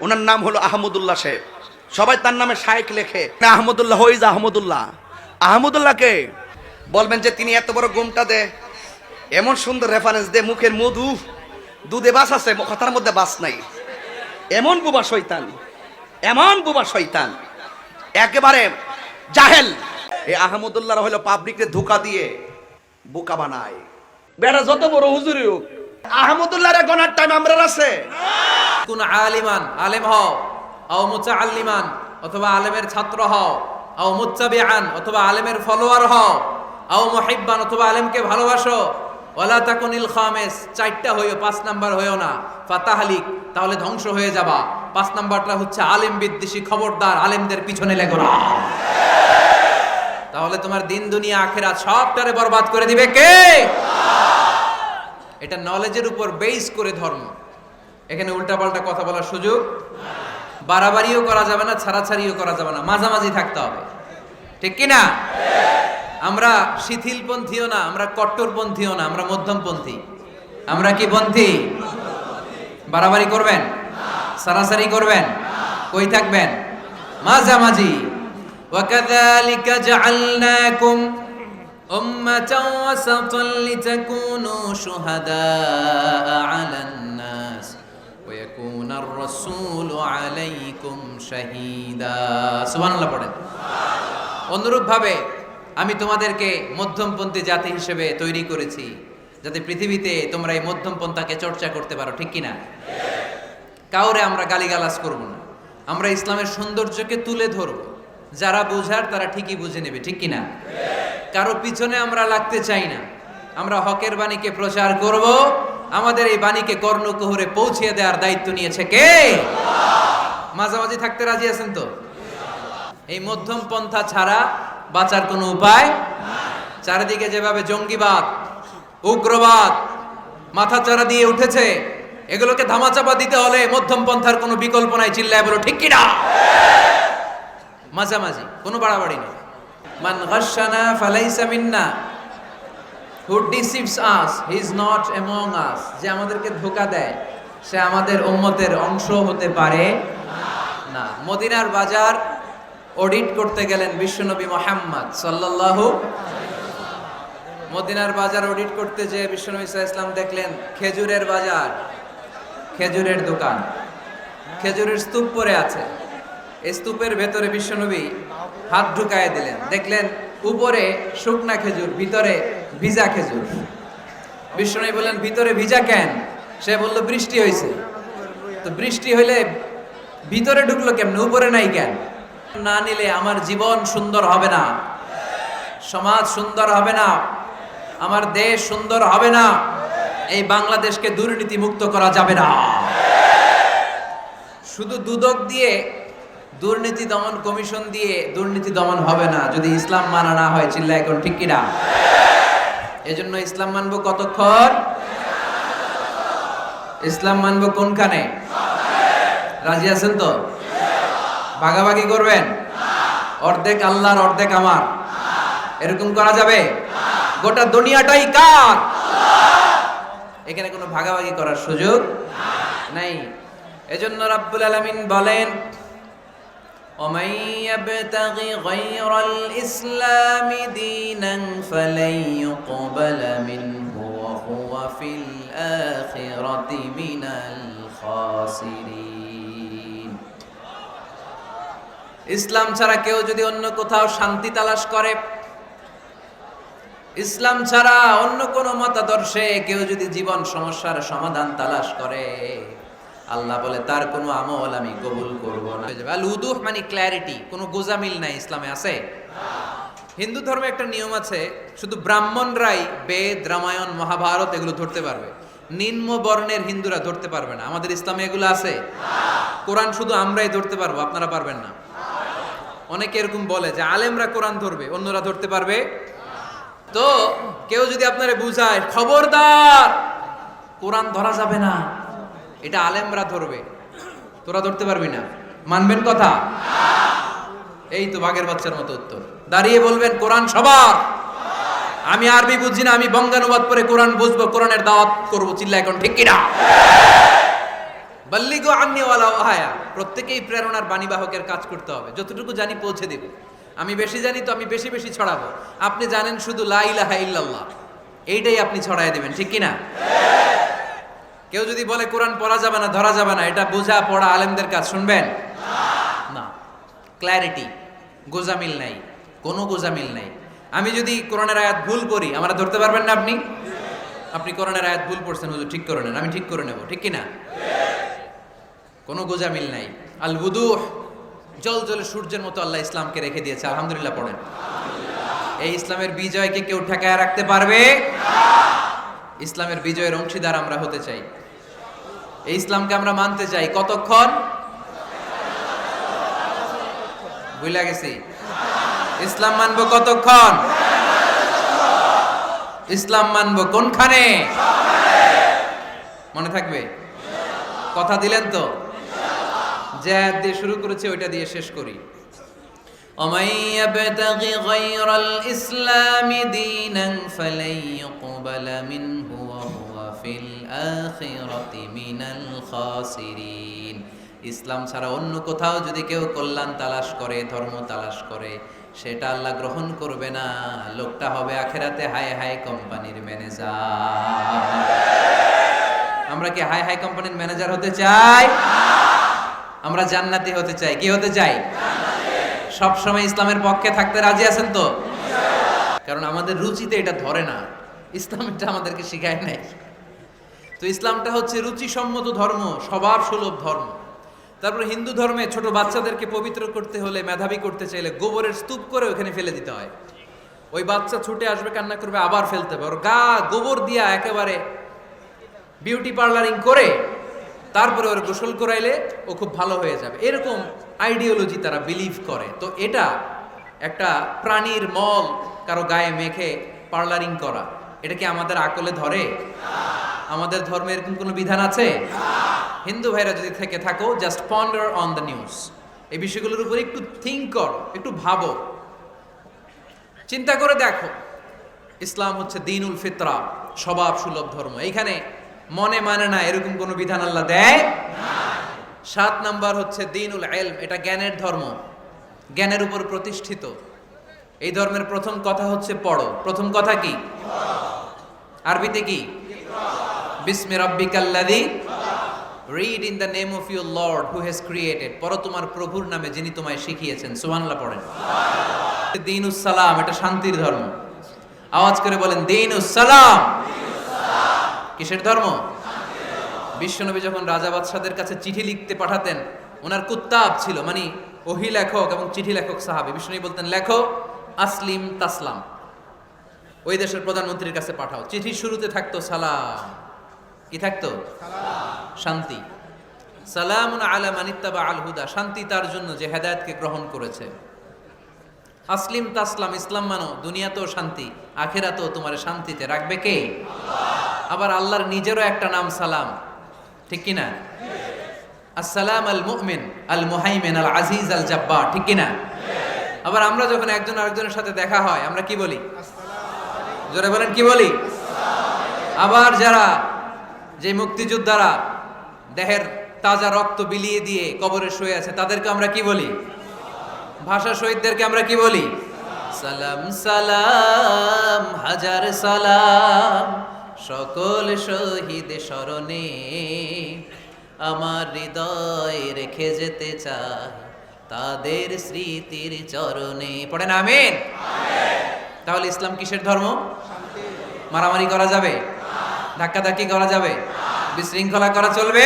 ওনার নাম হলো আহমদুল্লাহ সাহেব সবাই তার নামে শায়েক লেখে। আহমদুল্লাহ, হইজ আহমদুল্লাহ। আহমদুল্লাহকে বলবেন যে তিনি এত বড় গুমটা দে, এমন সুন্দর রেফারেন্স দে, মুখের মধু। দুধে বাস আছে, কথার মধ্যে বাস নাই। এমন বুবা শৈতান এমন বুবা শৈতান একেবারে জাহেল। এই আহমদুল্লাহ হলো পাবলিককে ধোকা দিয়ে বোকা বানায়। বেড়া যত বড় হুজুরি হোক আহমদুল্লাহ রে টাইম আমরা আছে। কোন আলিমান, আলেম হও, আও মুতাআল্লিমান, অথবা আলেমের ছাত্র হও, আও মুত্তাবিআন, অথবা আলেমের ফলোয়ার হও, আও মুহিব্বান, অথবা আলেমকে ভালোবাসো। ওয়ালা তাকুনিল খামেস, চারটা হইও, পাঁচ নাম্বার হইও না। ফাতাহালিক, তাহলে ধ্বংস হয়ে যাবা। পাঁচ নাম্বারটা হচ্ছে আলেম বিদ্বেষী খবরদার, আলেমদের পিছনে লেগো না। তাহলে তোমার দিন, দুনিয়া আখেরা সবটারে বরবাদ করে দিবে কে? এটা নলেজের উপর বেস করে ধর্ম এখানে উল্টাপাল্টা কথা বলার সুযোগ বাড়াবাড়িও করা যাবে না ছাড়াছাড়িও করা যাবে না মাঝামাঝি থাকতে হবে ঠিক কি না আমরা শিথিলপন্থীও না আমরা কট্টরপন্থীও না আমরা মধ্যমপন্থী আমরা কি পন্থী বাড়াবাড়ি করবেন সারাসারি করবেন কই থাকবেন মাঝামাঝি وكذلك جعلناكم أمة وسطا لتكونوا شهداء على الناس ويكون الرسول عليكم شهيدا سبحان الله পড়েন অনুরূপভাবে আমি তোমাদেরকে মধ্যমপন্থী জাতি হিসেবে তৈরি করেছি যাতে পৃথিবীতে তোমরা এই মধ্যমপন্থাকে চর্চা করতে পারো ঠিক কিনা কাউরে আমরা গালিগালাজ করব না আমরা ইসলামের সৌন্দর্যকে তুলে ধরব যারা বোঝার তারা ঠিকই বুঝে নেবে ঠিক কিনা কারও পিছনে আমরা লাগতে চাই না। আমরা হকের বাণীকে প্রচার করব। আমাদের এই বাণীকে কর্ণকুহরে পৌঁছিয়ে দেওয়ার দায়িত্ব নিয়েছে কে? মাঝামাঝি থাকতে রাজি আছেন তো? এই মধ্যম পন্থা ছাড়া বাঁচার কোনো উপায়? চারিদিকে যেভাবে জঙ্গিবাদ, উগ্রবাদ মাথা চারা দিয়ে উঠেছে, এগুলোকে ধামাচাপা দিতে হলে মধ্যম পন্থার কোনো বিকল্প নাই, চিল্লায় বলো, ঠিক কিনা? মাঝামাঝি, কোনো বাড়াবাড়ি নেই। মান গাশানা ফালাইসা মিন্না who deceives us he is not among us যে আমাদেরকে ধোকা দেয়, সে আমাদের উম্মতের অংশ হতে পারে না। মদিনার বাজার অডিট করতে গেলেন বিশ্বনবী মোহাম্মদ সাল্লাল্লাহু মদিনার বাজার অডিট করতে যে বিশ্বনবী ইসলাম দেখলেন, খেজুরের বাজার, খেজুরের দোকান। খেজুরের স্তূপ পরে আছে। এই স্তূপের ভেতরে বিশ্বনবী হাত ঢুকায় দিলেন। দেখলেন উপরে শুকনা খেজুর, ভিতরে ভিজা খেজুর। বিশ্বনবী বললেন, ভিতরে ভিজা কেন? সে বলল, বৃষ্টি হয়েছে। তো বৃষ্টি হইলে ভিতরে ঢুকলো কেমনে? উপরে নাই কেন? না নিলে আমার জীবন সুন্দর হবে না। সমাজ সুন্দর হবে না। আমার দেশ সুন্দর হবে না। এই বাংলাদেশকে দুর্নীতি মুক্ত করা যাবে না। শুধু দুদক দিয়ে দুর্নীতি দমন কমিশন দিয়ে দুর্নীতি দমন হবে না, যদি ইসলাম মানা না হয় চিল্লা এখন ঠিক কিনা? এজন্য ইসলাম মানবো কতক্ষণ? ইসলাম মানবো কোনখানে? রাজি আছেন তো? ভাগাভাগি করবেন? অর্ধেক আল্লাহর, অর্ধেক আমার। এরকম করা যাবে? গোটা দুনিয়াটাই কার? এখানে কোনো ভাগাভাগি করার সুযোগ নাই। এজন্য রাব্বুল আলামিন বলেন ومن يبتغ غير الإسلام دينا فلن يقبل منه وهو في الآخرة من الخاسرين ইসলাম ছাড়া কেউ যদি অন্য কোথাও শান্তি তালাশ করে ইসলাম ছাড়া অন্য কোন মতাদর্শে কেউ যদি জীবন সমস্যার সমাধান তালাশ করে আল্লাহ বলে, তার কোনো আমল আমি কবুল করব না। আল উদুহ মানে ক্ল্যারিটি কোনো গোজামিল নাই ইসলামে আছে? হিন্দু ধর্মে একটা নিয়ম আছে, শুধু ব্রাহ্মণরাই বেদ, রামায়ণ, মহাভারত এগুলো ধরতে পারবে। নিম্ন বর্ণের হিন্দুরা ধরতে পারবে না। আমাদের ইসলামে এগুলো আছে? কোরআন শুধু আমরাই ধরতে পারব, আপনারা পারবেন না। অনেকে এরকম বলে যে, আলেমরা কোরআন ধরবে, অন্যরা ধরতে পারবে? তো কেউ যদি আপনারা বুঝায়, খবরদার, কোরআন ধরা যাবে না। এটা আলেমরা ধরবে। তোরা ধরতে পারবি না। মানবেন কথা? এই তো বাঘের বাচ্চার মতো উত্তর। দাঁড়িয়ে বলবেন, কোরআন সবার। আমি আরবি বুঝি না, আমি বঙ্গানুবাদ করে কোরআন বুঝব, কোরআনের দাওয়াত করব চিল্লা এখন ঠিক কিনা? বাল্লিগো আন্নি ওয়ালা ওহায়া। প্রত্যেকেই প্রেরণার বাণীবাহকের কাজ করতে হবে। যতটুকু জানি পৌঁছে দেব। আমি বেশি জানি তো আমি বেশি বেশি ছড়াবো। আপনি জানেন শুধু লা ইলাহা ইল্লাল্লাহ। এইটাই আপনি ছড়ায় দেবেন, ঠিক কিনা? কেউ যদি বলে কোরআন পড়া যাবে না, ধরা যাবে না, এটা বোঝা পড়া আলেমদের কাজ, শুনবেন? না। ক্ল্যারিটি গোজামিল নাই, কোনো গোজামিল নাই। আমি যদি কোরআনের আয়াত ভুল করি আমরা ধরতে পারবেন না আপনি? আপনি কোরআনের আয়াত ভুল পড়ছেন, হুজুর, ঠিক করে নেন, আমি ঠিক করে নেব, ঠিক কিনা? কোনো গোজামিল নাই। আল বুদুহ জল জলে সূর্যের মতো আল্লাহ ইসলামকে রেখে দিয়েছে, আলহামদুলিল্লাহ পড়েন। এই ইসলামের বিজয়কে কেউ ঠেকায় রাখতে পারবে? ইসলামের বিজয়ের অংশীদার আমরা হতে চাই। এই ইসলামকে আমরা মানতে চাই কতক্ষণ বুঝলা গেছি ইসলাম মানবো কতক্ষণ ইসলাম মানবো কোনখানে মনে থাকবে কথা দিলেন তো যে আয়াত দিয়ে শুরু করেছে ওইটা দিয়ে শেষ করি ومن يبتغ غير الإسلام دينا فلن يقبل منه وهو في الآخرة من الخاسرين ইসলাম ছাড়া অন্য কোথাও যদি কেউ কল্যাণ তালাশ করে ধর্ম তালাশ করে সেটা আল্লাহ গ্রহণ করবে না লোকটা হবে আখেরাতে হাই হাই কোম্পানির ম্যানেজার আমরা কি হাই হাই কোম্পানির ম্যানেজার হতে চাই আমরা জান্নাতি হতে চাই কি হতে চাই সব সময় ইসলামের পক্ষে থাকতে রাজি আছেন তো কারণ আমাদের রুচিতে এটা ধরে না ইসলাম এটা আমাদেরকে শিখায় নাই তো ইসলামটা হচ্ছে রুচিসম্মত ধর্ম, স্বভাব সুলভ ধর্ম। তারপর হিন্দু ধর্মে ছোট বাচ্চাদেরকে পবিত্র করতে হলে মেধাবী করতে চাইলে গোবরের স্তূপ করে ওখানে ফেলে দিতে হয়। ওই বাচ্চা ছুটে আসবে, কান্না করবে, আবার ফেলতে হবে। ওর গা গোবর দিয়া একেবারে বিউটি পার্লারিং করে তারপরে ওর গোসল করাইলে ও খুব ভালো হয়ে যাবে। এরকম আইডিওলজি তারা বিলিভ করে। তো এটা একটা প্রাণীর মল কারও গায়ে মেখে পার্লারিং করা। এটা কি আমাদের আকলে ধরে? আমাদের ধর্মে এরকম কোনো বিধান আছে? হিন্দু ভাইরা যদি থেকে থাকো just ponder on the news এই বিষয়গুলোর উপর একটু থিঙ্ক করো, একটু ভাবো। চিন্তা করে দেখো। ইসলাম হচ্ছে দিনুল ফিতরা, স্বভাব সুলভ ধর্ম। এইখানে মনে মানে না এরকম কোনো বিধান আল্লাহ দেয়? সাত নাম্বার হচ্ছে দিনুল এলম এটা জ্ঞানের ধর্ম। জ্ঞানের উপর প্রতিষ্ঠিত। এই ধর্মের প্রথম কথা হচ্ছে পড়ো। প্রথম কথা কি? আরবিতে কি? বিসমি রাব্বিকাল্লাযী। Read in the name of your lord who has created পড়ো তোমার প্রভুর নামে যিনি তোমায় শিখিয়েছেন। সুবহানাল্লাহ পড়েন। দিনুস সালাম, এটা শান্তির ধর্ম। আওয়াজ করে বলেন, দিনুস সালাম। কিসের ধর্ম? বিশ্বনবী যখন রাজা বাদশাদের কাছে চিঠি লিখতে পাঠাতেন, ওনার কুত্তাব ছিল মানে ওহি লেখক এবং চিঠি লেখক সাহাবি। বিশ্বনবী বলতেন, লেখো, আসলিম তাসলাম। ওই দেশের প্রধানমন্ত্রীর কাছে পাঠাও। চিঠির শুরুতে থাকতো সালাম। কি থাকতো? শান্তি। সালাম আলা মানিত্তাবা আল হুদা। শান্তি তার জন্য যে হেদায়েতকে গ্রহণ করেছে। আসলিম তাসলাম, ইসলাম মানো, দুনিয়াতেও শান্তি, আখেরাতেও তোমার শান্তিতে রাখবে কে? আবার আল্লাহর নিজেরও একটা নাম সালাম। ঠিক কিনা? আসসালাম আল মুমিন, আল মুহাইমিন, আল আজিজ, আল জাব্বা ঠিক কিনা? আবার আমরা যখন একজন আরেকজনের সাথে দেখা হয়, আমরা কি বলি? জোরে বলেন, কি বলি? আবার যারা যে মুক্তিযোদ্ধারা দেহের তাজা রক্ত বিলিয়ে দিয়ে কবরে শুয়ে আছে তাদেরকে আমরা কি বলি? ভাষা শহীদদেরকে আমরা কি বলি? সালাম সালাম হাজার সালাম সকল শহীদ স্মরণে আমার হৃদয় রেখে যেতে চাই তাদের স্মৃতির চরণে। পড়েন আমিন? তাহলে ইসলাম কিসের ধর্ম? মারামারি করা যাবে? ধাক্কাধাক্কি করা যাবে? বিশৃঙ্খলা করা চলবে?